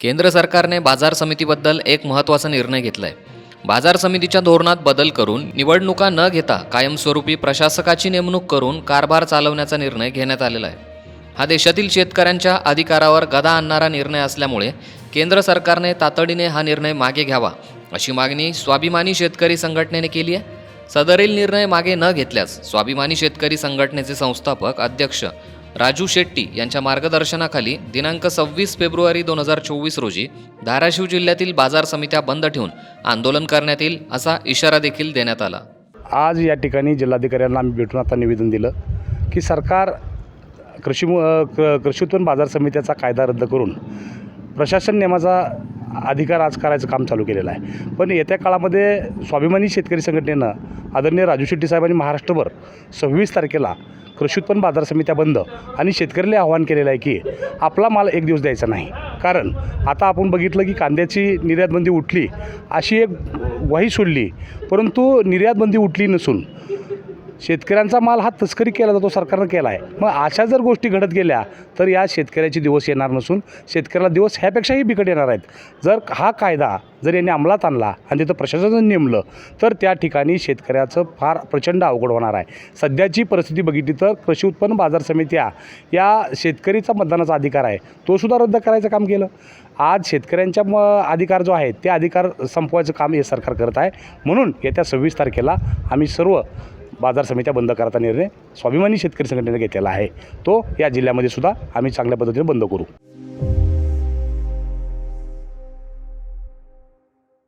केंद्र सरकारने बाजार समितीबद्दल एक महत्त्वाचा निर्णय घेतलाय. बाजार समितीच्या धोरणात बदल करून निवडणुका न घेता कायमस्वरूपी प्रशासकाची नेमणूक करून कारभार चालवण्याचा निर्णय घेण्यात आलेला आहे. हा देशातील शेतकऱ्यांच्या अधिकारावर गदा आणणारा निर्णय असल्यामुळे केंद्र सरकारने तातडीने हा निर्णय मागे घ्यावा अशी मागणी स्वाभिमानी शेतकरी संघटनेने केली आहे. सदरील निर्णय मागे न घेतल्यास स्वाभिमानी शेतकरी संघटनेचे संस्थापक अध्यक्ष राजू शेट्टी यांच्या मार्गदर्शनाखाली दिनांक सव्वीस फेब्रुवारी दोन हजार चोवीस रोजी धाराशिव जिल्ह्यातील बाजार समित्या बंद ठेवून आंदोलन करण्यात येईल असा इशारा देखील देण्यात आला. आज या ठिकाणी जिल्हाधिकाऱ्यांना आम्ही भेटून आता निवेदन दिलं की सरकार कृषी क- कृषी उत्पन्न बाजार समित्याचा कायदा रद्द करून प्रशासन नियमाचा अधिकार आज करायचं काम चालू केलेलं आहे. पण येत्या काळामध्ये स्वाभिमानी शेतकरी संघटनेनं आदरणीय राजू शेट्टी साहेबांनी महाराष्ट्रभर सव्वीस तारखेला कृषी उत्पन्न बाजार समित्या बंद आणि शेतकऱ्याला आव्हान केलेलं आहे की आपला माल एक दिवस द्यायचा नाही. कारण आता आपण बघितलं की कांद्याची निर्यातबंदी उठली अशी एक ग्वाही सोडली परंतु निर्यातबंदी उठली नसून शेतकऱ्यांचा माल हा तस्करी केला जातो सरकारनं केला आहे. मग अशा जर गोष्टी घडत गेल्या तर या शेतकऱ्याचे दिवस येणार नसून शेतकऱ्याला दिवस ह्यापेक्षाही बिकट येणार आहेत. जर हा कायदा जर यांनी अंमलात आणला आणि तिथं प्रशासनानं नेमलं तर त्या ठिकाणी शेतकऱ्याचं फार प्रचंड अवघड होणार आहे. सध्याची परिस्थिती बघितली तर कृषी उत्पन्न बाजार समित्या या शेतकरीचा मतदानाचा अधिकार आहे. तो सुद्धा रद्द करायचं काम केलं. आज शेतकऱ्यांच्या म अधिकार जो आहे ते अधिकार संपवायचं काम हे सरकार करत आहे. म्हणून येत्या सव्वीस तारखेला आम्ही सर्व बाजार समित्या बंद करायचा निर्णय स्वाभिमानी शेतकरी संघटनेने घेतलेला आहे. तो या जिल्ह्यामध्ये सुद्धा आम्ही चांगल्या पद्धतीने बंद करू.